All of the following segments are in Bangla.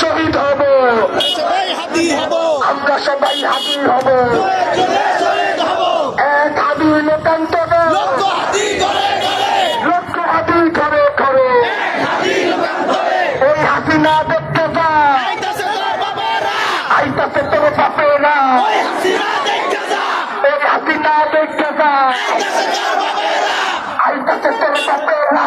শহীদ হব। আমরা সবাই হাতি হব। এক হাবি লোকান্তরে লক্ষ হাতি ঘরে ঘরে ওই হাসিনা দেখতে আইতাছে তোর বাপে না ওই হাসিনা দেখতে যায়। আইতাছে তোর বাপে না।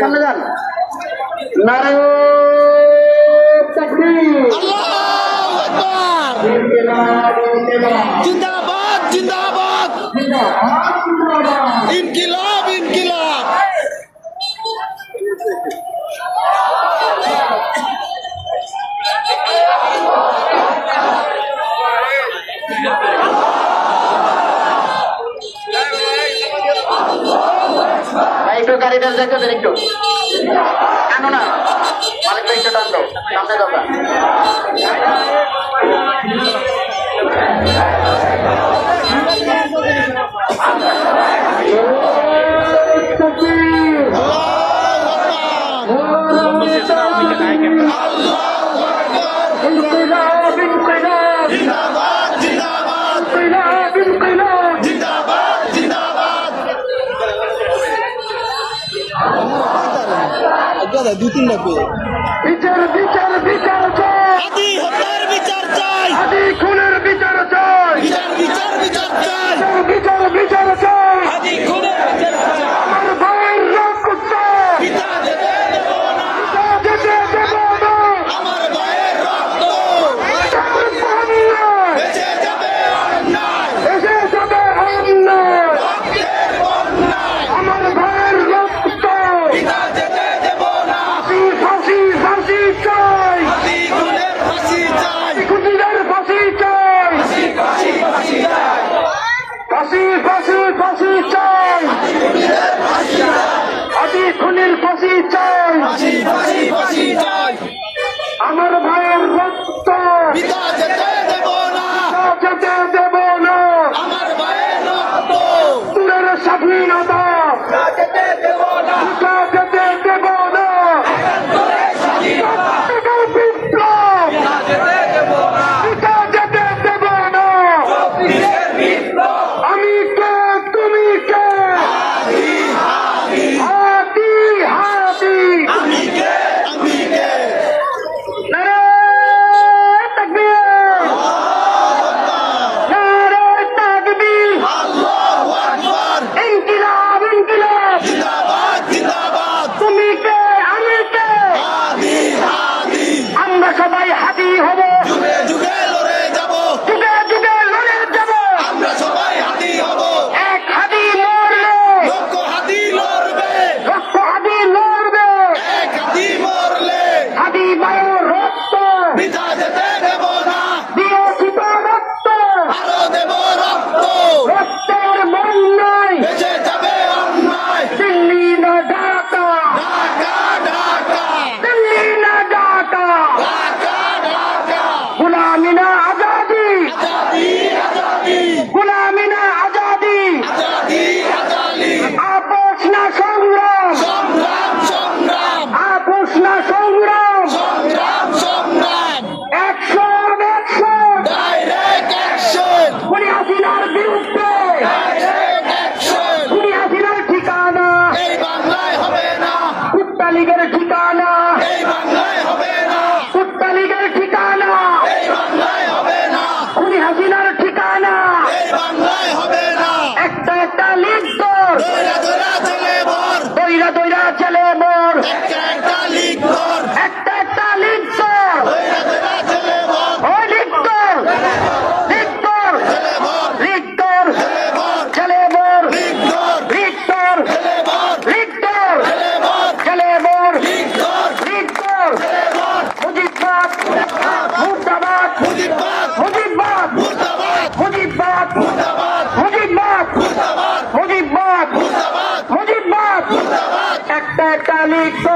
come on এটা যাইতে দেন একটু কেন না মালিক ভাই একটু সামনে দাদা যায় দুই তিনটা পেয়ে বিচার বিচার বিচার চাই। বিচার একটা লিখব।